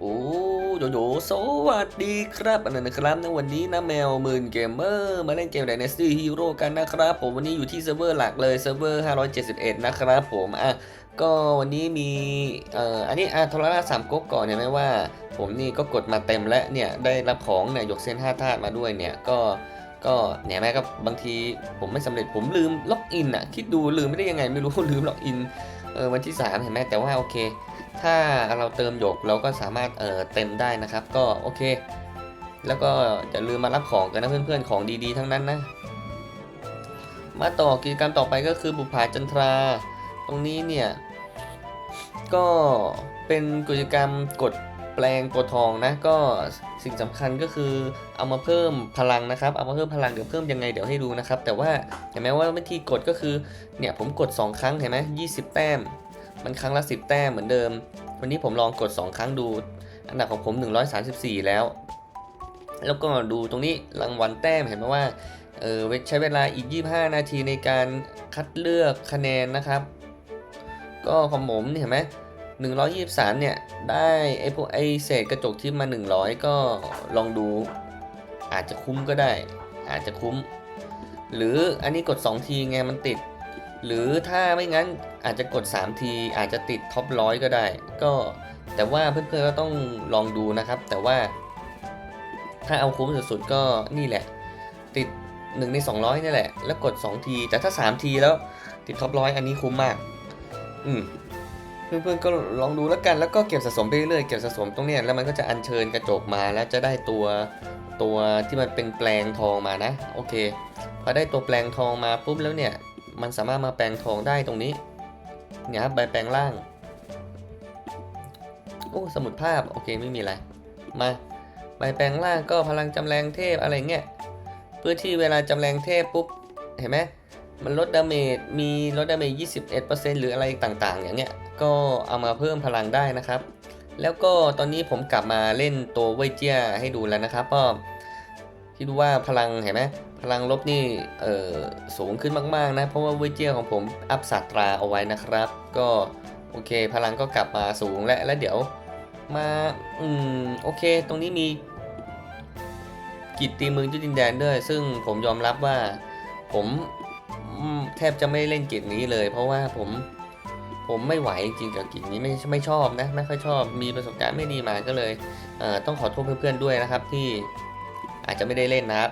โอ้โยโยสวัสดีครับอันนั้นนะครับในวันนี้นะแมวหมื่นเกมเมอร์มาเล่นเกม Dynasty Hero กันนะครับ ผมวันนี้อยู่ที่เซิร์ฟเวอร์หลักเลยเซิร์ฟเวอร์571 นะครับผมอะก็วันนี้มีเอ่ออันนี้อะโทรทัศน์สามก๊กก่อนเห็นไหมว่า ผมนี่ก็กดมาเต็มแล้วเนี่ยได้รับของเนี่ยยกเส้น5ธาตุมาด้วยเนี่ยก็ก็เนี่ยแม่ก็บางทีผมไม่สำเร็จผมลืมล็อกอินอะคิดดูลืมไม่ได้ยังไงไม่รู้ลืมล็อกอิน เออวันที่ 3 เห็นไหมแต่ว่าโอเค ถ้าเราเติมหยกเราก็สามารถเออเต็มได้นะครับ ก็โอเค แล้วก็อย่าลืมมารับของกันนะเพื่อนๆของดีๆ ทั้งนั้นนะมาต่อกิจกรรมต่อไปก็คือบุปผาจันทรา ตรงนี้เนี่ยก็เป็นกิจกรรมกด แปลงตัวทองนะก็สิ่งสำคัญก็คือเอามาเพิ่มพลังนะครับ เอามาเพิ่มพลังเดี๋ยวเพิ่มยังไงเดี๋ยวให้ดูนะครับ แต่ว่าเห็นไหมว่าวิธีกดก็คือเนี่ยผมกด 2 ครั้งเห็นไหม20แต้ม มันครั้งละ 10 แต้มเหมือนเดิม วันนี้ผมลองกด 2 ครั้งดู อันดับของผม 134 แล้ว แล้วก็ดูตรงนี้รางวัลแต้มเห็นไหมว่าเออใช้เวลาอีก 25 นาทีในการคัดเลือกคะแนนนะครับ ก็ของผมนี่เห็นไหม 123 เนี่ย ได้ไอพวกไอเศษกระจกที่มา 100 ก็ลองดู อาจจะคุ้มก็ได้ อาจจะคุ้ม หรืออันนี้กด 2 ทีไงมันติด หรือถ้าไม่งั้นอาจจะกด 3 ที อาจจะติดท็อปร้อยก็ได้ ก็แต่ว่าเพื่อนๆก็ต้องลองดูนะครับ แต่ว่า ถ้าเอาคุ้มสุดๆก็นี่แหละ ติด 1 ใน 200นี่แหละ แล้วกด 2 ที แต่ถ้า 3 ทีแล้วติดท็อปร้อยอันนี้คุ้มมาก อืม เพื่อนๆก็ลองดูแล้วกันแล้วก็เก็บสะสมไปเรื่อยๆเก็บสะสมตรงเนี้ยแล้วมันก็จะอัญเชิญกระจกมาแล้วจะได้ตัวตัวที่มันเป็นแปลงทองมานะโอเคพอได้ตัวแปลงทองมาปุ๊บแล้วเนี่ยมันสามารถมาแปลงทองได้ตรงนี้เนี่ยครับใบแปลงร่างโอ้สมุดภาพโอเคไม่มีอะไรมาใบแปลงร่างก็พลังจำแรงเทพอะไรเงี้ยเพื่อที่เวลาจำแรงเทพปุ๊บเห็นไหม มันลดดาเมจมีลดดาเมจ21%หรืออะไรต่างๆ อย่างเงี้ยก็เอามาเพิ่มพลังได้นะครับ แล้วก็ตอนนี้ผมกลับมาเล่นตัวเวเจียให้ดูแล้วนะครับก็ที่ดูว่าพลังเห็นไหมพลังลบนี่เออสูงขึ้นมากๆนะ เพราะว่าเวเจียของผมอัพสัตราเอาไว้นะครับ ก็โอเค พลังก็กลับมาสูงแล้วแล้วเดี๋ยวมาอืมโอเค ตรงนี้มีกิจตีเมืองจุดดินแดนด้วย ซึ่งผมยอมรับว่าผม แทบจะไม่เล่นกิจนี้เลย เพราะว่าผมผมไม่ไหวจริงกับกิจนี้ไม่ไม่ชอบนะไม่ค่อยชอบมีประสบการณ์ไม่ดีมาก็เลยเต้องขอโทษเพื่อนๆด้วยนะครับ ที่อาจจะไม่ได้เล่นนะครับ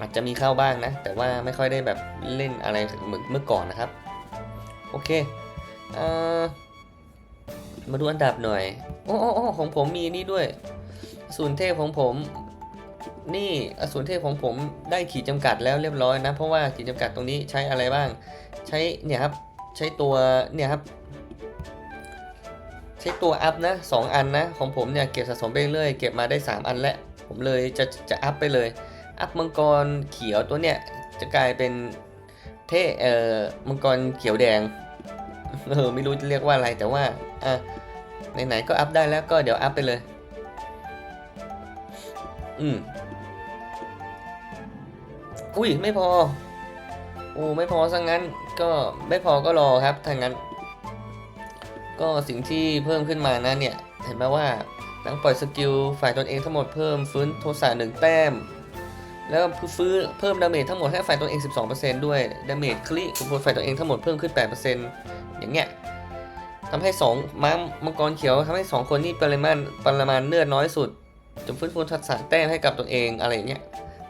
อาจจะมีเข้าบ้างนะ แต่ว่าไม่ค่อยได้แบบเล่นอะไรเหมือนเมื่อก่อนนะครับ โอเคเออมาดูอันดับหน่อย โอ้โอ้ของผมมีนี่ด้วยสูรเทพของผม นี่อสูรเทพของผมได้ขีดจำกัดแล้วเรียบร้อยนะ เพราะว่าขีดจำกัดตรงนี้ใช้อะไรบ้าง ใช้เนี่ยครับใช้ตัวเนี่ยครับใช้ตัวอัพนะสองอันนะของผมเนี่ยเก็บสะสมไปเรื่อยเก็บมาได้ 3 อันแล้วผมเลยจะจะอัพไปเลย อัพมังกรเขียวตัวเนี้ยจะกลายเป็นเทเอ่อมังกรเขียวแดงเออไม่รู้จะเรียกว่าอะไรแต่ว่าอะไหนๆก็อัพได้แล้วก็เดี๋ยวอัพไปเลย อืมอุ้ยไม่พอโอ้ไม่พอซะงั้นก็ไม่พอก็รอครับถ้างั้น ก็สิ่งที่เพิ่มขึ้นมานะเนี่ย เห็นไหมว่าหลังปล่อยสกิลฝ่ายตนเองทั้งหมดเพิ่มฟื้นโทสะหนึ่งแต้ม แล้วฟื้นเพิ่มดาเมจทั้งหมดให้ฝ่ายตนเอง 12%ด้วยดาเมจคลิของฝ่ายตนเองทั้งหมดเพิ่มขึ้น 8%อย่างเงี้ยทำให้ 2 ม้ามังกรเขียวทำให้ 2 คนนี้ปริมาณปริมาณเลือดน้อยสุด จนฟื้นฟูทักษะแต้มให้กับตัวเองอะไรเงี้ย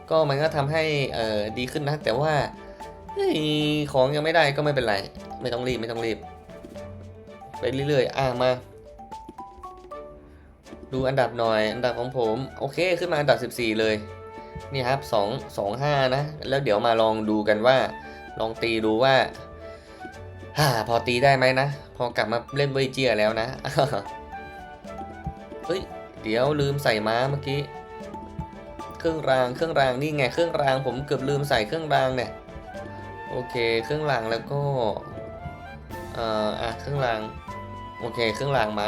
ก็มันก็ทำให้เอ่อดีขึ้นนะ แต่ว่าของยังไม่ได้ก็ไม่เป็นไร ไม่ต้องรีบไม่ต้องรีบ ไปเรื่อยๆ อ่ามา ดูอันดับหน่อย อันดับของผม โอเคขึ้นมาอันดับ 14 เลย นี่ครับ 2 2 5 นะ แล้วเดี๋ยวมาลองดูกันว่า ลองตีดูว่าฮ่าพอตีได้ไหมนะ พอกลับมาเล่นเวยเจียแล้วนะ เฮ้ย เดี๋ยวลืมใส่ม้าเมื่อกี้ เครื่องรางเครื่องรางนี่ไงเครื่องรางผมเกือบลืมใส่เครื่องรางเนี่ย โอเคเครื่องรางแล้วก็เอ่ออะเครื่องราง โอเคเครื่องรางม้า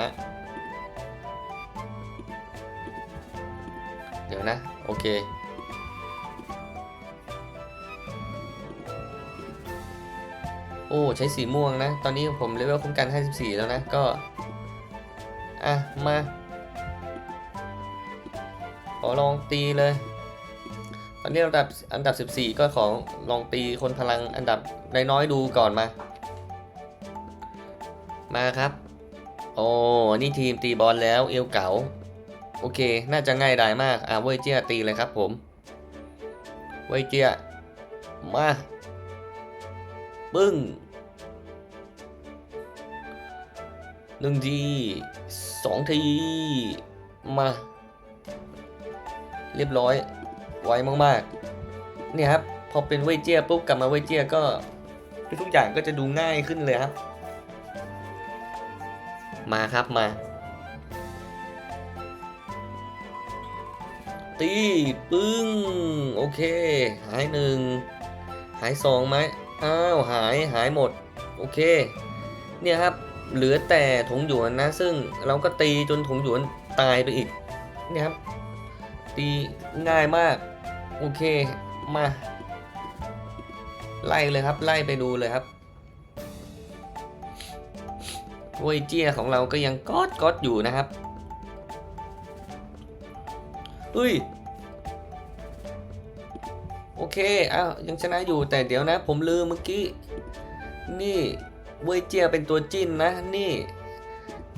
เดี๋ยวนะ โอเคโอ้ใช้สีม่วงนะ ตอนนี้ผมเลเวลคุ้มกัน 54 แล้วนะ ก็ อะ มา อลองตีเลย ตอนนี้อันดับอันดับ 14 ก็ขอลองตีคนพลังอันดับน้อยๆดูก่อนมา มาครับ โอ้นี่ทีมตีบอลแล้วเอวเก๋าโอเค น่าจะง่ายดายมาก อ่าเวเจียตีเลยครับผม เวเจียมา ปึ้งหนึ่งทีสองที มา เรียบร้อย ไวมากๆ เนี่ยครับ พอเป็นเวยเจียปุ๊บกลับมาเวยเจียก็ทุกอย่างก็จะดูง่ายขึ้นเลยครับ มาครับมา ตีปึ้ง โอเค หายหนึ่ง หายสองไหมอ้าว หายหายหมด โอเค เนี่ยครับ เหลือแต่ถงหยวนนะ ซึ่งเราก็ตีจนถงหยวนตายไปอีก เนี่ยครับ ตีง่ายมาก โอเคมา ไล่เลยครับ ไล่ไปดูเลยครับเวยเจียของเราก็ยังก๊อดก๊อดอยู่นะครับอุ้ยโอเคอ้าวยังชนะอยู่แต่เดี๋ยวนะ ผมลืมเมื่อกี้ นี่เวยเจียเป็นตัวจิ้นนะ นี่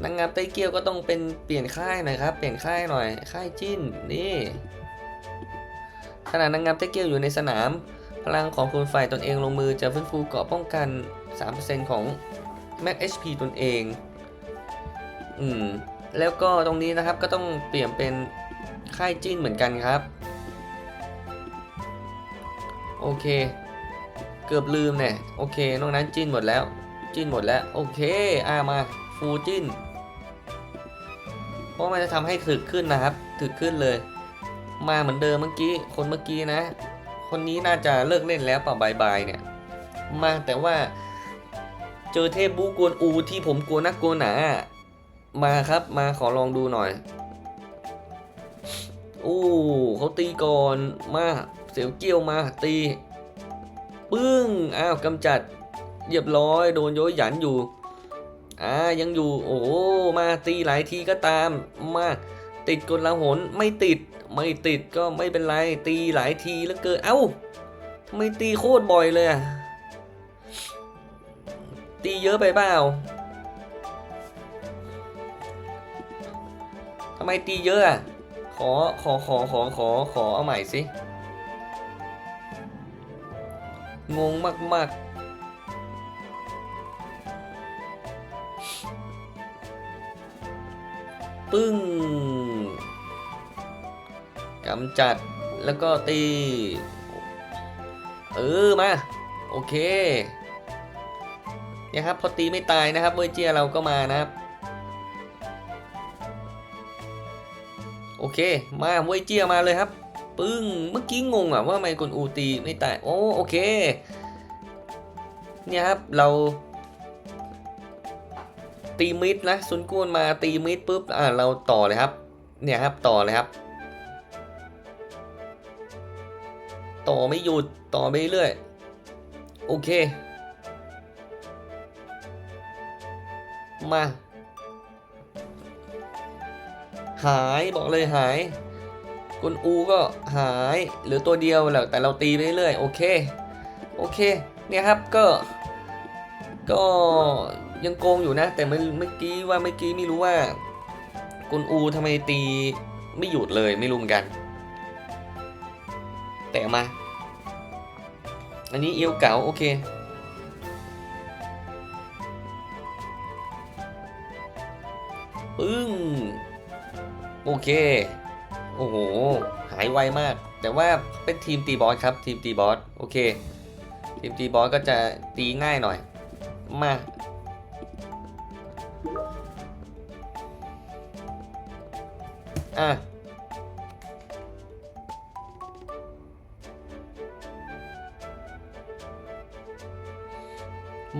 นางงามไต้เกียวก็ต้องเป็นเปลี่ยนค่ายหน่อยครับ เปลี่ยนค่ายหน่อย ค่ายจิ้นนี่ขณะนางงามไต้เกียวอยู่ในสนาม พลังของคุณฝ่ายตนเองลงมือจะฟื้นฟูเกราะป้องกัน 3%ของ Max HP ตนเอง อืม แล้วก็ตรงนี้นะครับก็ต้องเปลี่ยนเป็นค่ายจิ้นเหมือนกันครับ โอเค เกือบลืมเนี่ย โอเค นอกนั้นจิ้นหมดแล้ว จิ้นหมดแล้ว โอเค อ่ามาฟูจิ้น ราะมันจะทำให้ถึกขึ้นนะครับ ถึกขึ้นเลย มาเหมือนเดิมเมื่อกี้ คนเมื่อกี้นะ คนนี้น่าจะเลิกเล่นแล้วเปล่าบายบายเนี่ย มาแต่ว่า เจอเทพบูกวนอูที่ผมกลัวนักกลัวหนา มาครับ มาขอลองดูหน่อยอู้เขาตีก่อนมาเสียวเกี้ยวมาตีปึ้ง อ้าวกำจัดเรียบร้อย โดนโยยหยันอยู่ อ่ายังอยู่โอ้มาตีหลายทีก็ตามมาติดกลลาหนไม่ติดไม่ติดก็ไม่เป็นไรตีหลายทีแล้วเกินเอ้าทำไมตีโคตรบ่อยเลยอะตีเยอะไปเปล่าทำไมตีเยอะอะขอขอขอขอขอขอเอาใหม่สิงงมากๆ ปึ้งกำจัดแล้วก็ตี เออมา โอเคเนี่ยครับพอตีไม่ตายนะครับเวอร์เจียเราก็มานะครับ โอเค มาเวยเจียมาเลยครับ ปึ้งเมื่อกี้งงอะว่าทำไมกลอูตีไม่ตายโอ้โอเค เนี่ยครับเรา ตีมิดนะซุนกวนมาตีมิดปุ๊บอ่าเราต่อเลยครับ เนี่ยครับต่อเลยครับ ต่อไม่หยุดต่อไปเรื่อยโอเค มา หายบอกเลยหายกลอูก็หายหลือตัวเดียวแหละแต่เราตีไปเรื่อยโอเค โอเค เนี่ยครับก็ ก็ ยังโกงอยู่นะ แต่เมื่อเมื่อกี้ว่าเมื่อกี้ไม่รู้ว่ากลอูทำไมตีไม่หยุดเลยไม่รู้เหมือนกัน แต่มา อันนี้เอียวเก๋าโอเคปึ้งโอเค โอ้โห หายไวมาก แต่ว่าเป็นทีมตีบอสครับ ทีมตีบอส โอเค ทีมตีบอสก็จะตีง่ายหน่อย มา อะ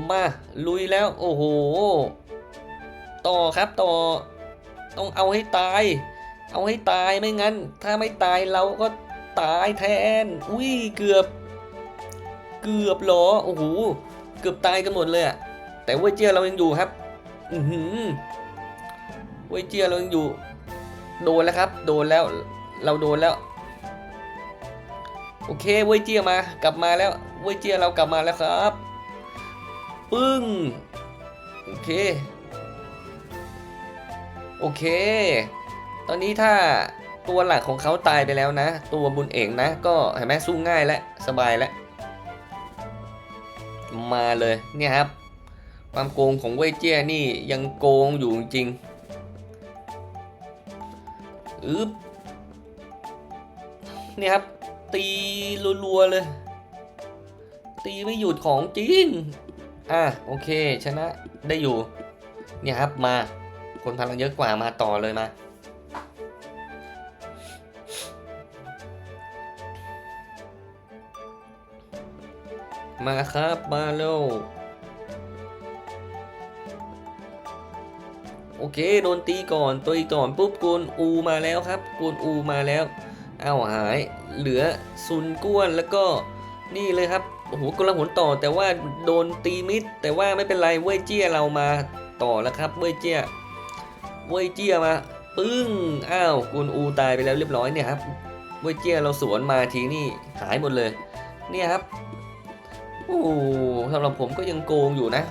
มา ลุยแล้ว โอ้โห ต่อครับต่อ ต้องเอาให้ตาย เอาให้ตายไม่งั้น ถ้าไม่ตายเราก็ตายแทน อุ้ยเกือบ เกือบหรอ โอ้โห เกือบตายกันหมดเลยอะแต่เวยเจียเรายังอยู่ครับ อือหือเวยเจียเรายังอยู่ โดนแล้วครับ โดนแล้ว เราโดนแล้ว โอเคเวยเจียมา กลับมาแล้วเวยเจียเรากลับมาแล้วครับ ปึ้ง โอเค โอเค ตอนนี้ถ้าตัวหลักของเขาตายไปแล้วนะ ตัวบุญเอกนะ ก็เห็นไหมสู้ง่ายและสบายแล้ว มาเลย เนี่ยครับ ความโกงของเว่ยเจี้ยนี่ยังโกงอยู่จริง อึ๊บเนี่ยครับ ตีรัวๆเลย ตีไม่หยุดของจริง อะโอเค ชนะได้อยู่ เนี่ยครับมา คนพลังเยอะกว่ามาต่อเลยมามาครับ มาเร็ว โอเคโดนตีก่อนตัวอีกก่อนปุ๊บกวนอูมาแล้วครับกวนอูมาแล้วเอาหายเหลือซุนก้วนแล้วก็นี่เลยครับโอ้โหกำลังหนต่อแต่ว่าโดนตีมิด แต่ว่าไม่เป็นไรเว่ยเจี้ยเรามาต่อแล้วครับเว่ยเจี้ยเว่ยเจี้ยมาปึ้งอ้าวกวนอูตายไปแล้วเรียบร้อยเนี่ยครับเว่ยเจี้ยเราสวนมาทีนี่หายหมดเลย เนี่ยครับโอ้สำหรับผมก็ยังโกงอยู่นะ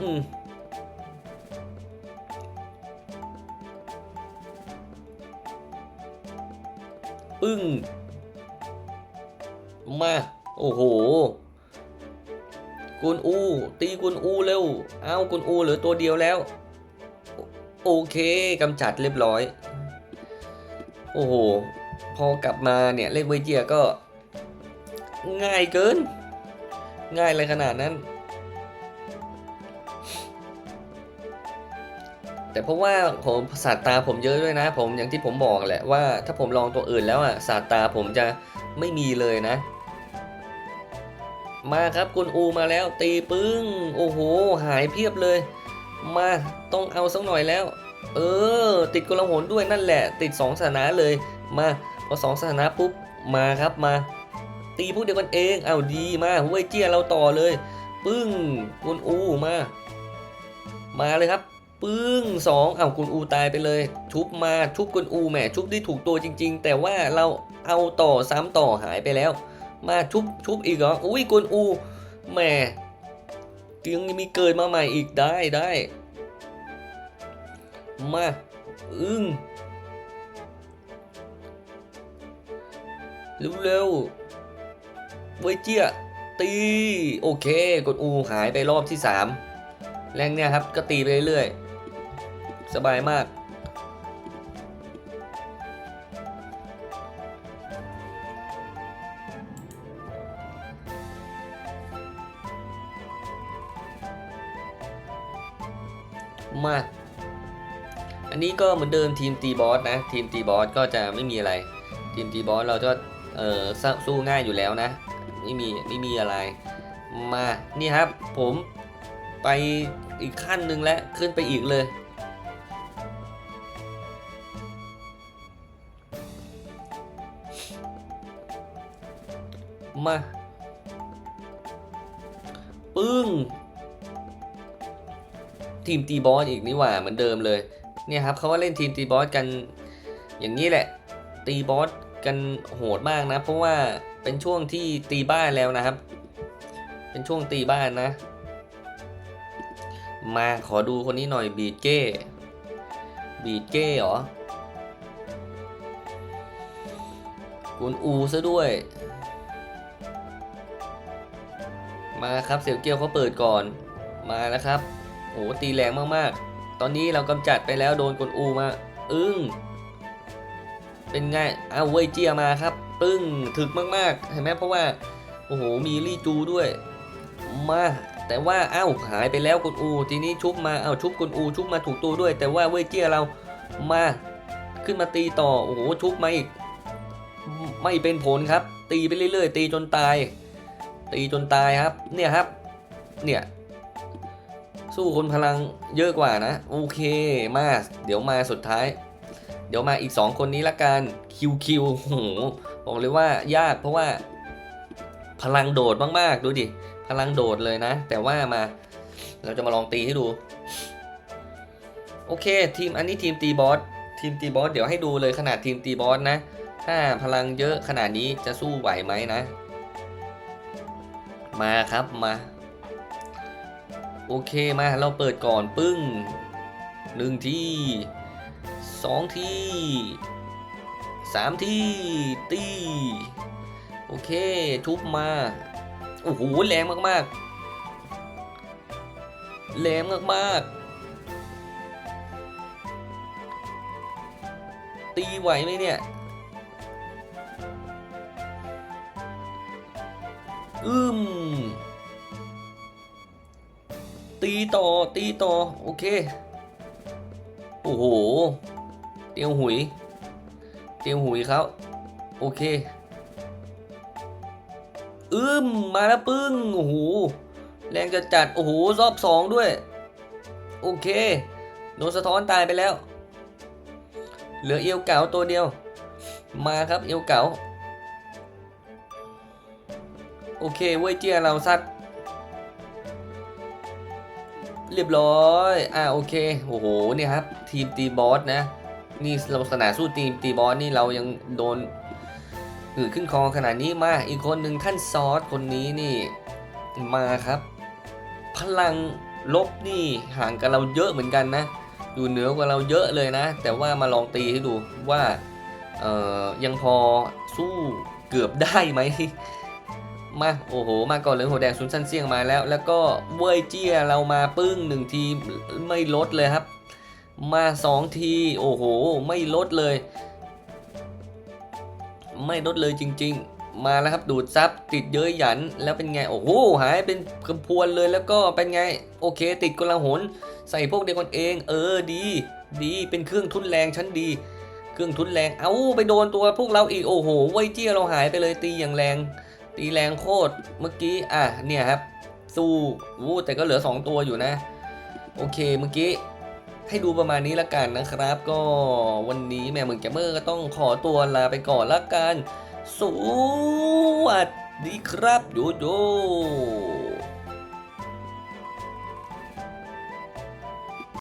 อืมปึ้งมา โอ้โหกุนอู ตีกุนอูเร็ว เอากุนอูเหลือตัวเดียวแล้ว โอเคกำจัดเรียบร้อย โอ้โห พอกลับมาเนี่ยเล่นเวเจียก็ ง่ายเกิน ง่ายเลยขนาดนั้น แต่เพราะว่าผมศาสตาผมเยอะด้วยนะ ผมอย่างที่ผมบอกแหละว่าถ้าผมลองตัวอื่นแล้วอะศาสตาผมจะไม่มีเลยนะ มาครับกุนอูมาแล้ว ตีปึ้ง โอ้โห หายเพียบเลย มาต้องเอาสักหน่อยแล้ว เออ ติดกุลหนด้วยนั่นแหละ ติด2สถานะเลย มาพอสองสถานะปุ๊บมาครับมา ตีพวกเดียวกันเองเอาดีมาเว้ยเจี้ยเราต่อเลย ปึ้งกุนอูมา มาเลยครับ ปึ้งสองเอากุนอูตายไปเลย ชุบมาชุบกุนอูแหมชุบได้ถูกตัวจริง ๆ แต่ว่าเราเอาต่อซ้ำต่อหายไปแล้ว มาชุบชุบอีกเหรออุ้ยกุนอูแหมยังมีเกิดมาใหม่อีกได้ได้มาอึ้งเร็วๆเวยเจียตี โอเคกดอูหายไปรอบที่ 3 แรงเนี่ยครับ ก็ตีไปเรื่อยๆ สบายมาก มา อันนี้ก็เหมือนเดิมทีมตีบอสนะ ทีมตีบอสก็จะไม่มีอะไร ทีมตีบอสเราก็เออสู้สู้ง่ายอยู่แล้วนะ ไม่มีไม่มีอะไร มา นี่ครับผมไปอีกขั้นหนึ่งแล้วขึ้นไปอีกเลย ปึ้ง ทีมตีบอสอีกนี่หว่าเหมือนเดิมเลย เนี่ยครับเขาว่าเล่นทีมตีบอสกัน อย่างนี้แหละ ตีบอสกันโหดมากนะ เพราะว่าเป็นช่วงที่ตีบ้านแล้วนะครับ เป็นช่วงตีบ้านนะ มาขอดูคนนี้หน่อยบีดเก้บีดเก้เหรอกุนอูซะด้วย มาครับเสี่ยวเกียวเขาเปิดก่อนมาแล้วครับโอ้ตีแรงมากๆ ตอนนี้เรากำจัดไปแล้วโดนกลอูมา อึ้งเป็นไงเอาเวยเจียมาครับปึ้งถึกมากๆเห็นไหมเพราะว่าโอ้โหมีลี่จูด้วยมาแต่ว่าเอ้าหายไปแล้วกลอู ทีนี้ชุบมาเอ้าชุบกลอูชุบมาถูกตัวด้วย แต่ว่าเวยเจียเรามาขึ้นมาตีต่อโอ้โหชุบมาอีกไม่เป็นผลครับ ตีไปเรื่อยๆ ตีจนตาย ตีจนตายครับ เนี่ยครับ เนี่ย สู้คนพลังเยอะกว่านะ โอเคมา เดี๋ยวมาสุดท้าย เดี๋ยวมาอีก 2 คนนี้ละกันคิวคิวโหบอกเลยว่ายากเพราะว่า พลังโดดมากๆ ดูดิ พลังโดดเลยนะ แต่ว่ามา เราจะมาลองตีให้ดู โอเค ทีมอันนี้ทีมตีบอสทีมตีบอสเดี๋ยวให้ดูเลยขนาดทีมตีบอสนะ ถ้าพลังเยอะขนาดนี้จะสู้ไหวไหมนะ มาครับมาโอเคมาเราเปิดก่อนปึ้งหนึ่งที่สองที่สามที่ตีโอเคทุบมาโอ้โหแรงมากๆแรงมากๆตีไหวไหมเนี่ย อืมตีต่อตีต่อโอเค โอ้โห เตียวหุย เตียวหุยเขาโอเค อืมมาแล้วปึ้งโอ้โหแรงจะจัดโอ้โหรอบสองด้วย โอเคโดนสะท้อนตายไปแล้ว เหลือเอวเก๋าตัวเดียว มาครับเอวเก๋า โอเคเว้ยเจียเราซัดเรียบร้อย อ่าโอเค โอ้โห เนี่ยครับ ทีมตีบอสนะ นี่เราสนาสู้ทีมตีบอสนี่เรายังโดนหือขึ้นคอขนาดนี้มา อีกคนหนึ่งท่านซอสคนนี้นี่มาครับ พลังลบนี่ห่างกับเราเยอะเหมือนกันนะ อยู่เหนือกว่าเราเยอะเลยนะ แต่ว่ามาลองตีให้ดูว่า เอ่อ ยังพอสู้เกือบได้ไหม มาโอ้โห มาก่อนเลยหัวแดงซุนซันเซียงมาแล้ว แล้วก็เว่ยเจี้ยเรามาปึ้งหนึ่งทีไม่ลดเลยครับ มาสองทีโอ้โห ไม่ลดเลย ไม่ลดเลยจริง ๆ มาแล้วครับดูดซับติดเย้ยหยันแล้วเป็นไงโอ้โหหายเป็นกระพวนเลยแล้วก็เป็นไงโอเค ติดกลาหนใส่พวกเดียวกันเอง เออดี ดีเป็นเครื่องทุนแรงชั้นดีเครื่องทุนแรง เอาไปโดนตัวพวกเราอีก โอ้โหเว่ยเจี้ยเราหายไปเลยตีอย่างแรง ตีแรงโคตรเมื่อกี้ อะ เนี่ยครับ สู้วู้แต่ก็เหลือ 2 ตัวอยู่นะ โอเคเมื่อกี้ ให้ดูประมาณนี้ละกันนะครับ ก็วันนี้แม่เมืองแกเมอร์ก็ต้องขอตัวลาไปก่อนละกัน สวัสดีครับโยโย